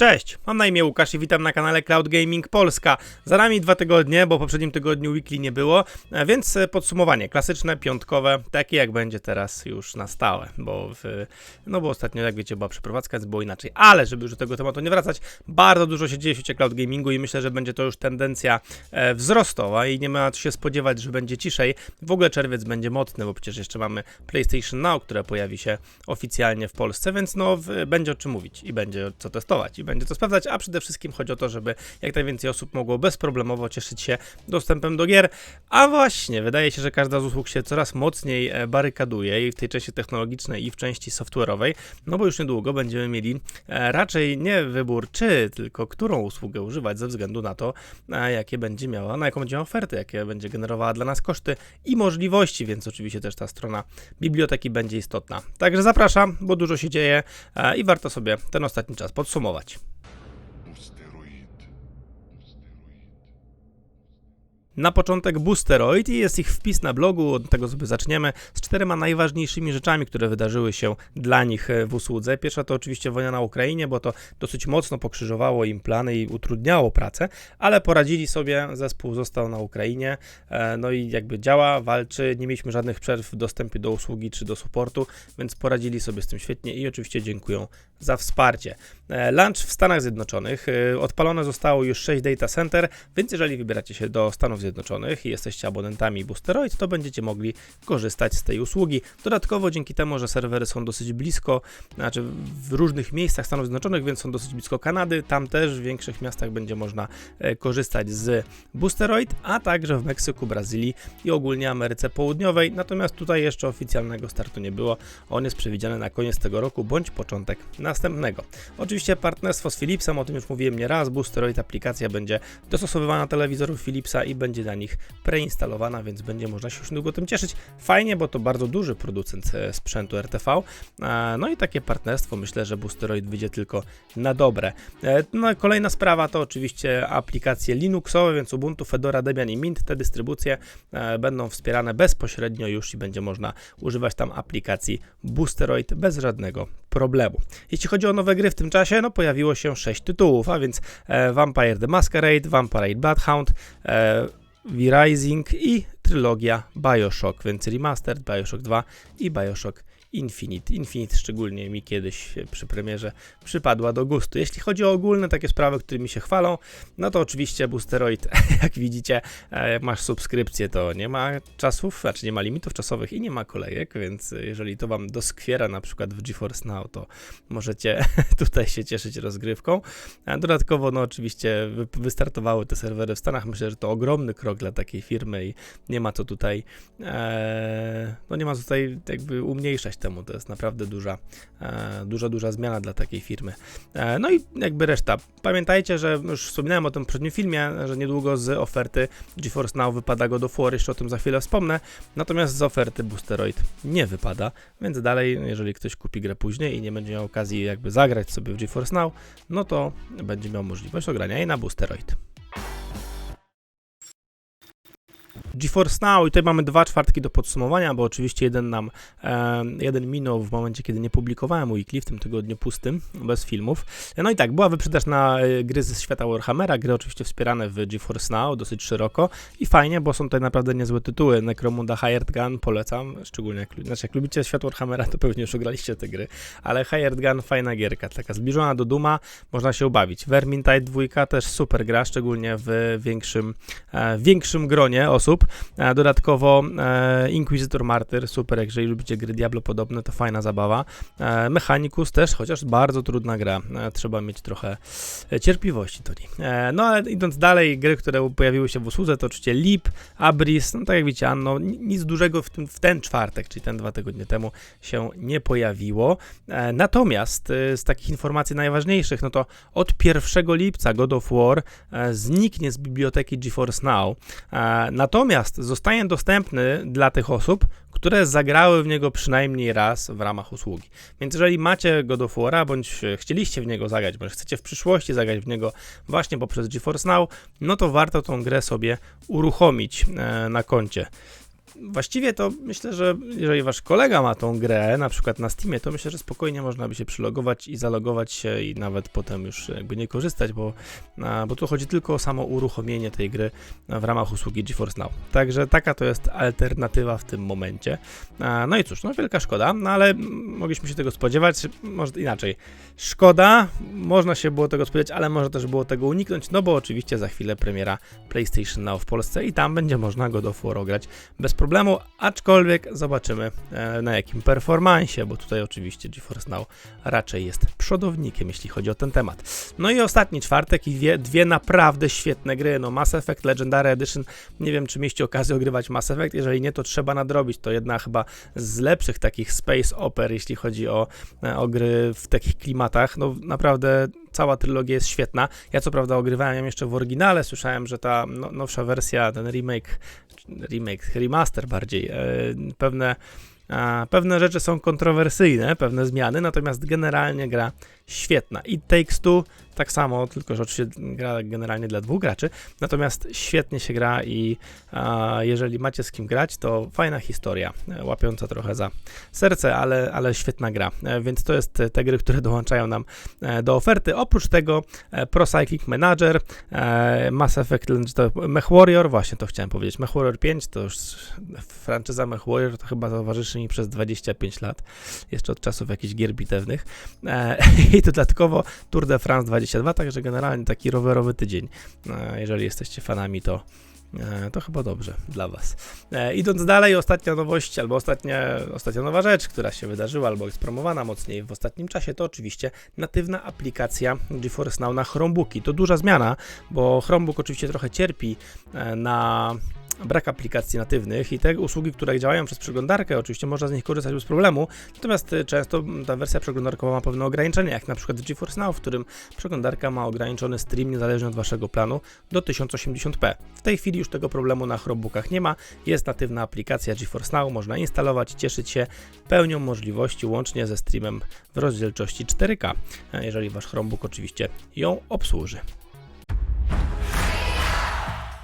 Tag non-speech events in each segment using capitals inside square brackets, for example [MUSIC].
Cześć, mam na imię Łukasz i witam na kanale Cloud Gaming Polska. Za nami dwa tygodnie, bo w poprzednim tygodniu weekly nie było, e, więc e, podsumowanie klasyczne, piątkowe, takie jak będzie teraz już na stałe, bo w, no bo ostatnio, jak wiecie, była przeprowadzka, więc było inaczej. Ale żeby już do tego tematu nie wracać, bardzo dużo się dzieje w świecie cloud gamingu i myślę, że będzie to już tendencja e, wzrostowa i nie ma się spodziewać, że będzie ciszej. W ogóle czerwiec będzie mocny, bo przecież jeszcze mamy PlayStation Now, które pojawi się oficjalnie w Polsce, więc no w, będzie o czym mówić i będzie co testować i będzie to sprawdzać, a przede wszystkim chodzi o to, żeby jak najwięcej osób mogło bezproblemowo cieszyć się dostępem do gier. A właśnie, wydaje się, że każda z usług się coraz mocniej e, barykaduje i w tej części technologicznej i w części software'owej, no bo już niedługo będziemy mieli e, raczej nie wybór czy, tylko którą usługę używać ze względu na to, e, jakie będzie miała, na jaką będzie miała ofertę, jakie będzie generowała dla nas koszty i możliwości, więc oczywiście też ta strona biblioteki będzie istotna. Także zapraszam, bo dużo się dzieje i warto sobie ten ostatni czas podsumować. Na początek Boosteroid i jest ich wpis na blogu, od tego sobie zaczniemy, z czterema najważniejszymi rzeczami, które wydarzyły się dla nich e, w usłudze. Pierwsza to oczywiście wojna na Ukrainie, bo to dosyć mocno pokrzyżowało im plany i utrudniało pracę, ale poradzili sobie, zespół został na Ukrainie, e, no i jakby działa, walczy, nie mieliśmy żadnych przerw w dostępie do usługi czy do supportu, więc poradzili sobie z tym świetnie i oczywiście dziękuję za wsparcie. E, Launch w Stanach Zjednoczonych, odpalone zostało już 6 data center, więc jeżeli wybieracie się do Stanów Zjednoczonych i jesteście abonentami Boosteroid, to będziecie mogli korzystać z tej usługi. Dodatkowo dzięki temu, że serwery są dosyć blisko, znaczy w różnych miejscach Stanów Zjednoczonych, więc są dosyć blisko Kanady, tam też w większych miastach będzie można e, korzystać z Boosteroid, a także w Meksyku, Brazylii i ogólnie Ameryce Południowej. Natomiast tutaj jeszcze oficjalnego startu nie było. On jest przewidziany na koniec tego roku bądź początek następnego. Oczywiście partnerstwo z Philipsem, o tym już mówiłem nie raz. Boosteroid aplikacja będzie dostosowywana do telewizorów Philipsa i będzie na nich preinstalowana, więc będzie można się już niedługo tym cieszyć. Fajnie, bo to bardzo duży producent e, sprzętu RTV. E, No i takie partnerstwo myślę, że Boosteroid wyjdzie tylko na dobre. E, No, kolejna sprawa to oczywiście aplikacje Linuxowe, więc Ubuntu, Fedora, Debian i Mint. Te dystrybucje będą wspierane bezpośrednio już i będzie można używać tam aplikacji Boosteroid bez żadnego problemu. Jeśli chodzi o nowe gry w tym czasie, no pojawiło się 6 tytułów, a więc Vampire the Masquerade, Vampire Bloodhound, V-Rising i trylogia Bioshock, więc Remastered, Bioshock 2 i Bioshock Infinite. Infinite szczególnie mi kiedyś e, przy premierze przypadła do gustu. Jeśli chodzi o ogólne takie sprawy, którymi się chwalą, no to oczywiście Boosteroid, [LAUGHS] jak widzicie, e, jak masz subskrypcję, to nie ma czasów, znaczy nie ma limitów czasowych i nie ma kolejek, więc e, jeżeli to wam doskwiera na przykład w GeForce Now, to możecie [LAUGHS] tutaj się cieszyć rozgrywką. Dodatkowo, no oczywiście wy- wystartowały te serwery w Stanach. Myślę, że to ogromny krok dla takiej firmy i nie ma co tutaj, e, no nie ma co tutaj jakby umniejszać temu. To jest naprawdę duża, e, duża, duża zmiana dla takiej firmy. E, no i jakby reszta. Pamiętajcie, że już wspominałem o tym w filmie, że niedługo z oferty GeForce Now wypada God of War, jeszcze o tym za chwilę wspomnę. Natomiast z oferty Boosteroid nie wypada, więc dalej, jeżeli ktoś kupi grę później i nie będzie miał okazji jakby zagrać sobie w GeForce Now, no to będzie miał możliwość ogrania jej na Boosteroid. GeForce Now i tutaj mamy dwa czwartki do podsumowania, bo oczywiście jeden nam, e, jeden minął w momencie, kiedy nie publikowałem weekly w tym tygodniu pustym, bez filmów. No i tak, była wyprzedaż na e, gry ze świata Warhammera, gry oczywiście wspierane w GeForce Now dosyć szeroko i fajnie, bo są tutaj naprawdę niezłe tytuły. Necromunda Hired Gun polecam, szczególnie jak, znaczy jak lubicie świat Warhammera, to pewnie już ograliście te gry, ale Hired Gun fajna gierka, taka zbliżona do Duma, można się ubawić. Vermintide 2 też super gra, szczególnie w większym, e, większym gronie osób. E, Dodatkowo e, Inquisitor Martyr, super, jeżeli lubicie gry Diablo podobne, to fajna zabawa. E, Mechanicus też, chociaż bardzo trudna gra, trzeba mieć trochę cierpliwości do No ale idąc dalej, gry, które pojawiły się w usłudze, to oczywiście Leap, Abris, no tak jak widzicie, Anno, ni- nic dużego w, tym, w ten czwartek, czyli ten dwa tygodnie temu się nie pojawiło. Natomiast z takich informacji najważniejszych, no to od 1 lipca God of War zniknie z biblioteki GeForce Now. E, Natomiast zostanie dostępny dla tych osób, które zagrały w niego przynajmniej raz w ramach usługi. Więc jeżeli macie God of War'a, bądź e, chcieliście w niego zagrać, bądź chcecie w przyszłości zagrać w niego właśnie poprzez GeForce Now, no to warto tą grę sobie uruchomić e, na koncie. Właściwie to myślę, że jeżeli wasz kolega ma tą grę, na przykład na Steamie, to myślę, że spokojnie można by się przylogować i zalogować się i nawet potem już jakby nie korzystać, bo, bo tu chodzi tylko o samo uruchomienie tej gry w ramach usługi GeForce Now. Także taka to jest alternatywa w tym momencie. No i cóż, no wielka szkoda, no ale mogliśmy się tego spodziewać, może inaczej. Szkoda, można się było tego spodziewać, ale może też było tego uniknąć, no bo oczywiście za chwilę premiera PlayStation Now w Polsce i tam będzie można God of War grać bez problemu, aczkolwiek zobaczymy e, na jakim performansie, bo tutaj oczywiście GeForce Now raczej jest przodownikiem, jeśli chodzi o ten temat. No i ostatni czwartek i dwie, dwie naprawdę świetne gry, no Mass Effect Legendary Edition, nie wiem czy mieliście okazję ogrywać Mass Effect, jeżeli nie to trzeba nadrobić, to jedna chyba z lepszych takich space oper, jeśli chodzi o, e, o gry w takich klimatach, no naprawdę cała trylogia jest świetna. Ja co prawda ogrywałem ją jeszcze w oryginale, słyszałem, że ta no, nowsza wersja, ten remake, remake, remaster bardziej, e, pewne, pewne rzeczy są kontrowersyjne, pewne zmiany, natomiast generalnie gra świetna. I Takes Two tak samo, tylko że oczywiście gra generalnie dla dwóch graczy, natomiast świetnie się gra i jeżeli macie z kim grać, to fajna historia, e, łapiąca trochę za serce, ale, ale świetna gra, e, więc to jest te gry, które [LAUGHS] dołączają nam e, do oferty. Oprócz tego Pro Cycling Manager, Mass Effect, Mech Warrior, właśnie to chciałem powiedzieć, Mech Warrior 5 to już franczyza Mech Warrior to chyba towarzyszy mi przez 25 lat, jeszcze od czasów jakichś gier bitewnych. [LAUGHS] I dodatkowo Tour de France 22, także generalnie taki rowerowy tydzień. E, jeżeli jesteście fanami, to e, to chyba dobrze dla Was. E, idąc dalej, ostatnia nowość, albo ostatnia, ostatnia nowa rzecz, która się wydarzyła, albo jest promowana mocniej w ostatnim czasie, to oczywiście natywna aplikacja GeForce Now na Chromebooki. To duża zmiana, bo Chromebook oczywiście trochę cierpi na brak aplikacji natywnych i te usługi, które działają przez przeglądarkę, oczywiście można z nich korzystać bez problemu, natomiast y, często ta wersja przeglądarkowa ma pewne ograniczenia, jak na przykład GeForce Now, w którym przeglądarka ma ograniczony stream niezależnie od waszego planu do 1080p. W tej chwili już tego problemu na Chromebookach nie ma, jest natywna aplikacja GeForce Now, można instalować, cieszyć się pełnią możliwości łącznie ze streamem w rozdzielczości 4K, e, jeżeli wasz Chromebook oczywiście ją obsłuży.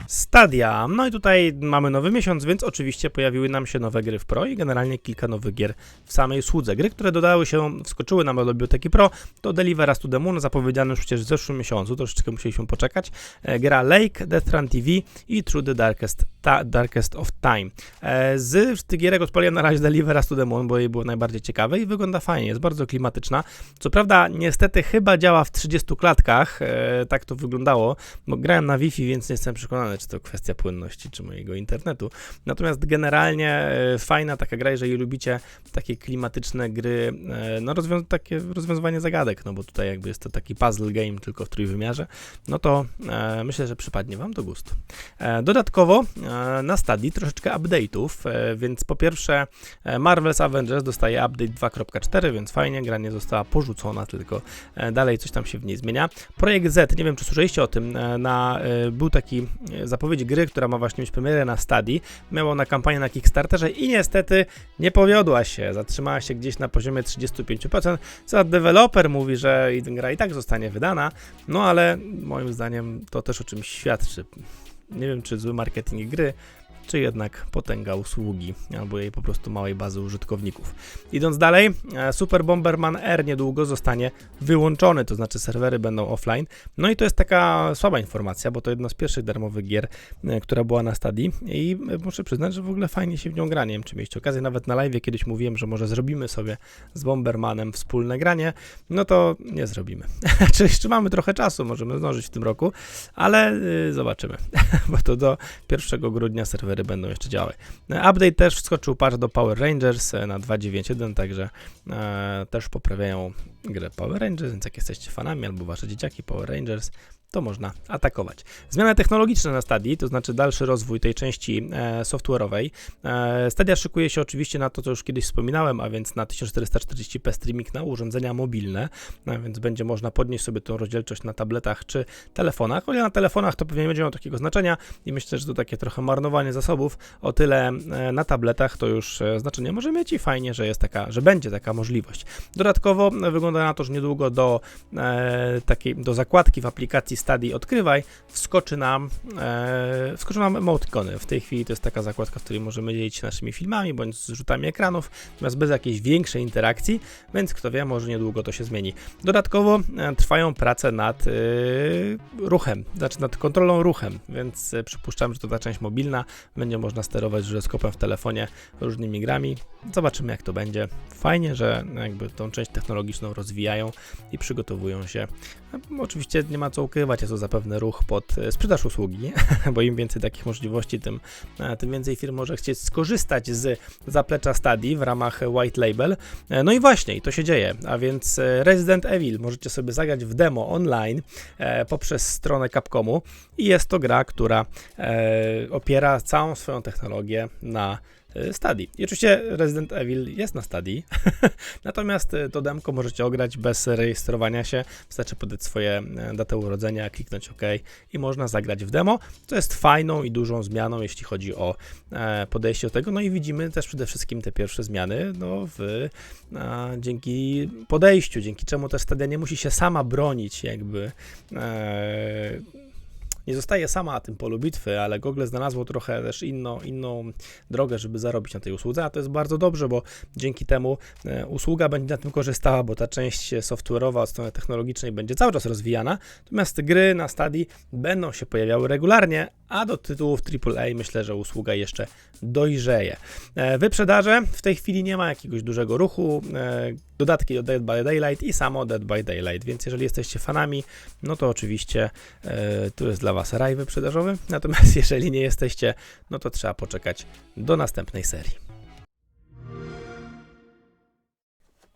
Stadia. No i tutaj mamy nowy miesiąc, więc oczywiście pojawiły nam się nowe gry w Pro i generalnie kilka nowych gier w samej słudze. Gry, które dodały się, wskoczyły nam do biblioteki Pro, to Deliver Us to the Moon, zapowiedziany już przecież w zeszłym miesiącu, troszeczkę musieliśmy poczekać. E, gra Lake, Death Run TV i Through the Darkest, ta, Darkest of Time. E, z tych gierek odpaliłem na razie Deliver Us to the Moon, bo jej było najbardziej ciekawe i wygląda fajnie, jest bardzo klimatyczna. Co prawda, niestety chyba działa w 30 klatkach, e, tak to wyglądało, bo grałem na Wi-Fi, więc nie jestem przekonany, czy to kwestia płynności, czy mojego internetu. Natomiast generalnie e, fajna taka gra, jeżeli lubicie takie klimatyczne gry, e, no rozwią- takie rozwiązywanie zagadek, no bo tutaj jakby jest to taki puzzle game tylko w trójwymiarze, no to e, myślę, że przypadnie Wam do gustu. E, dodatkowo e, na Stadii troszeczkę update'ów, e, więc po pierwsze e, Marvel's Avengers dostaje update 2.4, więc fajnie, gra nie została porzucona, tylko dalej coś tam się w niej zmienia. Projekt Z, nie wiem czy słyszeliście o tym, na, był taki zapowiedź gry, która ma właśnie mieć premierę na Stadii, miała na kampanię na Kickstarterze i niestety nie powiodła się, zatrzymała się gdzieś na poziomie 35%, co deweloper mówi, że gra i tak zostanie wydana, no ale moim zdaniem to też o czymś świadczy. Nie wiem, czy zły marketing gry, czy jednak potęga usługi, albo jej po prostu małej bazy użytkowników. Idąc dalej, e, Super Bomberman R niedługo zostanie wyłączony, to znaczy serwery będą offline. No i to jest taka słaba informacja, bo to jedna z pierwszych darmowych gier, e, która była na stadii i e, muszę przyznać, że w ogóle fajnie się w nią gra. Nie wiem, czy mieliście okazję, nawet na live kiedyś mówiłem, że może zrobimy sobie z Bombermanem wspólne granie, no to nie zrobimy. [LAUGHS] czy jeszcze mamy trochę czasu, możemy zdążyć w tym roku, ale y, zobaczymy, [LAUGHS] bo to do 1 grudnia serwery będą jeszcze działały. Update też wskoczył patch do Power Rangers e, na 2.9.1, także e, też poprawiają grę Power Rangers, więc jak jesteście fanami albo wasze dzieciaki Power Rangers, to można atakować. Zmiany technologiczne na Stadii, to znaczy dalszy rozwój tej części e, software'owej. E, Stadia szykuje się oczywiście na to, co już kiedyś wspominałem, a więc na 1440p streaming na urządzenia mobilne, a więc będzie można podnieść sobie tą rozdzielczość na tabletach czy telefonach. O ile na telefonach to pewnie nie będzie miało takiego znaczenia i myślę, że to takie trochę marnowanie zasobów. O tyle e, na tabletach to już e, znaczenie może mieć i fajnie, że jest taka, że będzie taka możliwość. Dodatkowo e, wygląda na to, że niedługo do e, takiej, do zakładki w aplikacji Study odkrywaj, wskoczy nam, e, nam emoticony. W tej chwili to jest taka zakładka, w której możemy dzielić się naszymi filmami bądź z rzutami ekranów, natomiast bez jakiejś większej interakcji, więc kto wie, może niedługo to się zmieni. Dodatkowo e, trwają prace nad e, ruchem, znaczy nad kontrolą ruchem, więc e, przypuszczam, że to ta część mobilna będzie można sterować żyroskopem w telefonie różnymi grami. Zobaczymy jak to będzie. Fajnie, że jakby tą część technologiczną rozwijają i przygotowują się. No, Oczywiście nie ma co ukrywać, jest to zapewne ruch pod e, sprzedaż usługi, [LAUGHS] bo im więcej takich możliwości, tym, e, tym więcej firm może chcieć skorzystać z zaplecza Stadii w ramach White Label. E, No i właśnie, i to się dzieje, a więc Resident Evil możecie sobie zagrać w demo online poprzez stronę Capcomu i jest to gra, która opiera całą swoją technologię na Stadii. I oczywiście Resident Evil jest na Stadii, [LAUGHS] natomiast e, to demko możecie ograć bez rejestrowania się. Wystarczy podać swoje e, datę urodzenia, kliknąć OK i można zagrać w demo, co jest fajną i dużą zmianą, jeśli chodzi o e, podejście do tego. No i widzimy też przede wszystkim te pierwsze zmiany no, w, a, dzięki podejściu, dzięki czemu też Stadia nie musi się sama bronić, jakby. E, nie zostaje sama na tym polu bitwy, ale Google znalazło trochę też inną, inną drogę, żeby zarobić na tej usłudze, a to jest bardzo dobrze, bo dzięki temu e, usługa będzie na tym korzystała, bo ta część software'owa od strony technologicznej będzie cały czas rozwijana, natomiast gry na Stadii będą się pojawiały regularnie, a do tytułów AAA myślę, że usługa jeszcze dojrzeje. E, Wyprzedaże w tej chwili nie ma jakiegoś dużego ruchu, e, dodatki do Dead by Daylight i samo Dead by Daylight, więc jeżeli jesteście fanami, no to oczywiście e, tu jest dla Was raj wyprzedażowy, natomiast [LAUGHS] jeżeli nie jesteście, no to trzeba poczekać do następnej serii.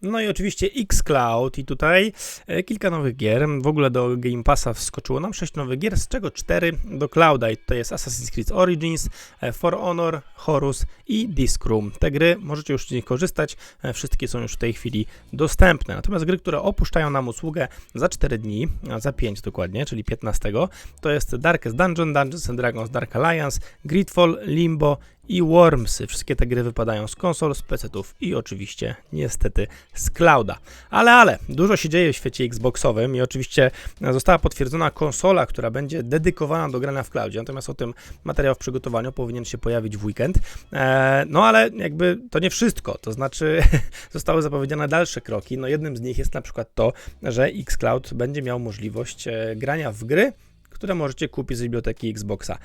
No i oczywiście Xcloud i tutaj e, kilka nowych gier. W ogóle do Game Passa wskoczyło nam 6 nowych gier, z czego 4 do Clouda i tutaj jest Assassin's Creed Origins, e, For Honor, Horus i Disc Room. Te gry możecie już z nich korzystać, e, wszystkie są już w tej chwili dostępne. Natomiast gry, które opuszczają nam usługę za 4 dni, za 5 dokładnie, czyli 15, to jest Darkest Dungeon, Dungeons and Dragons Dark Alliance, Gridfall, Limbo i Wormsy. Wszystkie te gry wypadają z konsol, z PC-ów i oczywiście niestety z clouda. Ale, ale, dużo się dzieje w świecie Xboxowym i oczywiście została potwierdzona konsola, która będzie dedykowana do grania w cloudzie. Natomiast o tym materiał w przygotowaniu powinien się pojawić w weekend. Eee, no ale jakby to nie wszystko, to znaczy [LAUGHS] zostały zapowiedziane dalsze kroki. No jednym z nich jest na przykład to, że Xcloud będzie miał możliwość e, grania w gry, które możecie kupić z biblioteki Xboxa.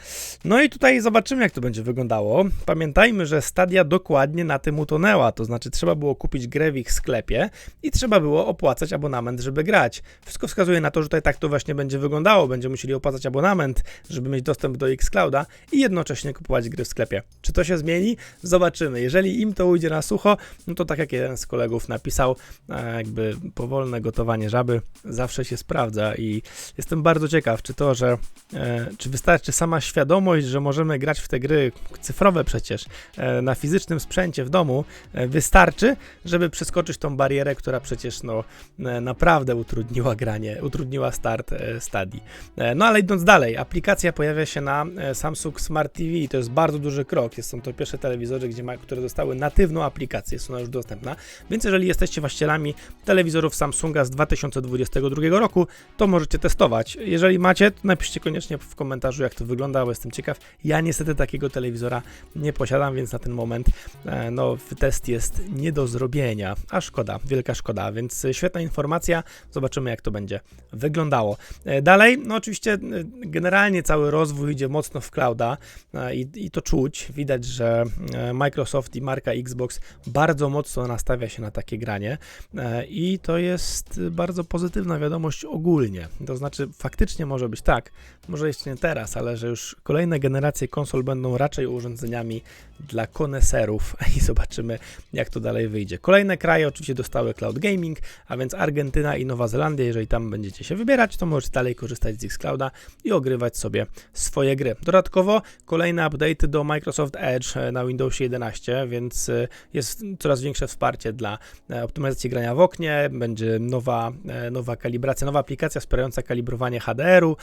No i tutaj zobaczymy, jak to będzie wyglądało. Pamiętajmy, że Stadia dokładnie na tym utonęła, to znaczy trzeba było kupić grę w ich sklepie i trzeba było opłacać abonament, żeby grać. Wszystko wskazuje na to, że tutaj tak to właśnie będzie wyglądało. Będziemy musieli opłacać abonament, żeby mieć dostęp do Xclouda i jednocześnie kupować gry w sklepie. Czy to się zmieni? Zobaczymy. Jeżeli im to ujdzie na sucho, no to tak jak jeden z kolegów napisał, e, jakby powolne gotowanie żaby zawsze się sprawdza i jestem bardzo ciekaw, czy to, że e, czy wystarczy sama świadomość, że możemy grać w te gry cyfrowe przecież e, na fizycznym sprzęcie w domu, e, wystarczy, żeby przeskoczyć tą barierę, która przecież no, naprawdę utrudniła granie, utrudniła start e, Stadii. No ale idąc dalej, aplikacja pojawia się na Samsung Smart TV i to jest bardzo duży krok. Jest, są to pierwsze telewizory, gdzie ma, które dostały natywną aplikację, jest ona już dostępna, więc jeżeli jesteście właścicielami telewizorów Samsunga z 2022 roku, to możecie testować. Jeżeli macie, napiszcie koniecznie w komentarzu, jak to wygląda, bo jestem ciekaw. Ja niestety takiego telewizora nie posiadam, więc na ten moment e, no, test jest nie do zrobienia. A szkoda, wielka szkoda, więc świetna informacja. Zobaczymy, jak to będzie wyglądało. E, Dalej, no oczywiście e, generalnie cały rozwój idzie mocno w clouda i, i to czuć. Widać, że Microsoft i marka Xbox bardzo mocno nastawia się na takie granie i to jest bardzo pozytywna wiadomość ogólnie. To znaczy, faktycznie może być tak, może jeszcze nie teraz, ale że już kolejne generacje konsol będą raczej urządzeniami dla koneserów [LAUGHS] i zobaczymy, jak to dalej wyjdzie. Kolejne kraje oczywiście dostały cloud gaming, a więc Argentyna i Nowa Zelandia. Jeżeli tam będziecie się wybierać, to możecie dalej korzystać z Xclouda i ogrywać sobie swoje gry. Dodatkowo kolejne update do Microsoft Edge e, na Windowsie 11, więc e, jest coraz większe wsparcie dla e, optymalizacji grania w oknie, będzie nowa, nowa kalibracja, nowa aplikacja wspierająca kalibrowanie HDR-u,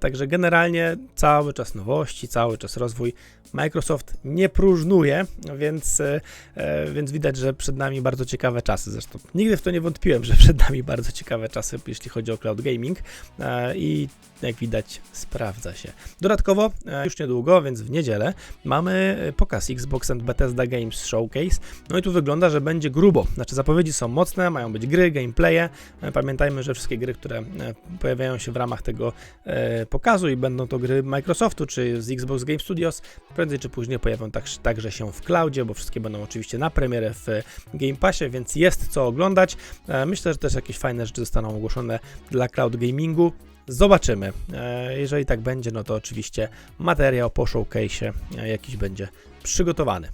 także generalnie cały czas nowości, cały czas rozwój. Microsoft nie próży próżnuje, więc, e, e, więc widać, że przed nami bardzo ciekawe czasy. Zresztą nigdy w to nie wątpiłem, że przed nami bardzo ciekawe czasy, jeśli chodzi o cloud gaming e, i jak widać sprawdza się. Dodatkowo już niedługo, więc w niedzielę mamy pokaz Xbox and Bethesda Games Showcase. No i tu wygląda, że będzie grubo. Znaczy zapowiedzi są mocne, mają być gry, gameplaye. Pamiętajmy, że wszystkie gry, które pojawiają się w ramach tego pokazu i będą to gry Microsoftu czy z Xbox Game Studios, prędzej czy później pojawią tak, także się w cloudzie, bo wszystkie będą oczywiście na premierę w Game Passie, więc jest co oglądać. E, Myślę, że też jakieś fajne rzeczy zostaną ogłoszone dla cloud gamingu. Zobaczymy. E, Jeżeli tak będzie, no to oczywiście materiał po showcase e, jakiś będzie przygotowany.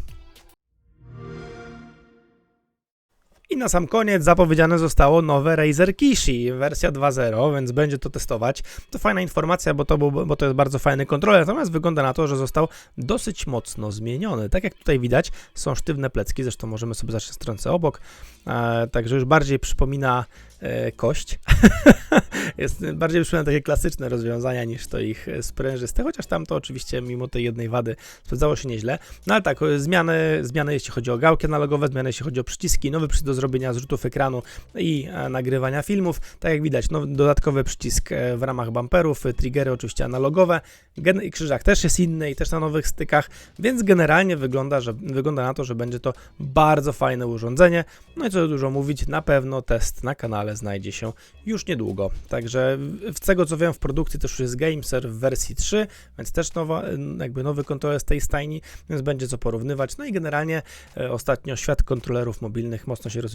I na sam koniec zapowiedziane zostało nowe Razer Kishi, wersja 2.0, więc będzie to testować. To fajna informacja, bo to, był, bo to jest bardzo fajny kontroler, natomiast wygląda na to, że został dosyć mocno zmieniony. Tak jak tutaj widać, są sztywne plecki, zresztą możemy sobie zacząć stronce obok, e, także już bardziej przypomina e, kość. [LAUGHS] jest bardziej przypomina takie klasyczne rozwiązania niż to ich e, sprężyste, chociaż tam to oczywiście mimo tej jednej wady sprawdzało się nieźle. No ale tak, e, zmiany, zmiany jeśli chodzi o gałki analogowe, zmiany jeśli chodzi o przyciski, nowy przycisk do zrobienia zrzutów ekranu i e, nagrywania filmów. Tak jak widać, nowy, dodatkowy przycisk e, w ramach bumperów, e, triggery oczywiście analogowe, gen i krzyżak też jest inny i też na nowych stykach, więc generalnie wygląda, że, wygląda na to, że będzie to bardzo fajne urządzenie. No i co dużo mówić, na pewno test na kanale znajdzie się już niedługo. Także z tego co wiem w produkcji też już jest GameSer w wersji 3, więc też nowa, jakby nowy kontroler z tej stajni, więc będzie co porównywać. No i generalnie ostatnio świat kontrolerów mobilnych mocno się rozwija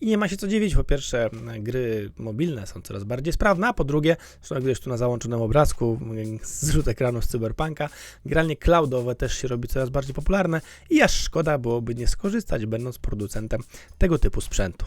i nie ma się co dziwić. Po pierwsze, gry mobilne są coraz bardziej sprawne, a po drugie, zresztą widać tu na załączonym obrazku, [LAUGHS] zrzut ekranu z Cyberpunka, granie cloudowe też się robi coraz bardziej popularne i aż szkoda byłoby nie skorzystać, będąc producentem tego typu sprzętu.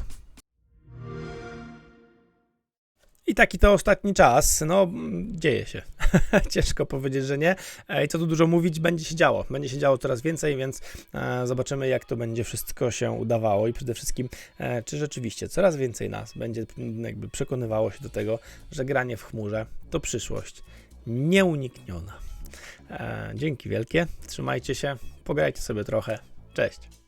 I taki to ostatni czas, no dzieje się. [LAUGHS] Ciężko powiedzieć, że nie. E, I co tu dużo mówić, będzie się działo. Będzie się działo coraz więcej, więc e, zobaczymy, jak to będzie wszystko się udawało i przede wszystkim, e, czy rzeczywiście coraz więcej nas będzie mm, jakby przekonywało się do tego, że granie w chmurze to przyszłość nieunikniona. Dzięki wielkie, trzymajcie się, pograjcie sobie trochę. Cześć.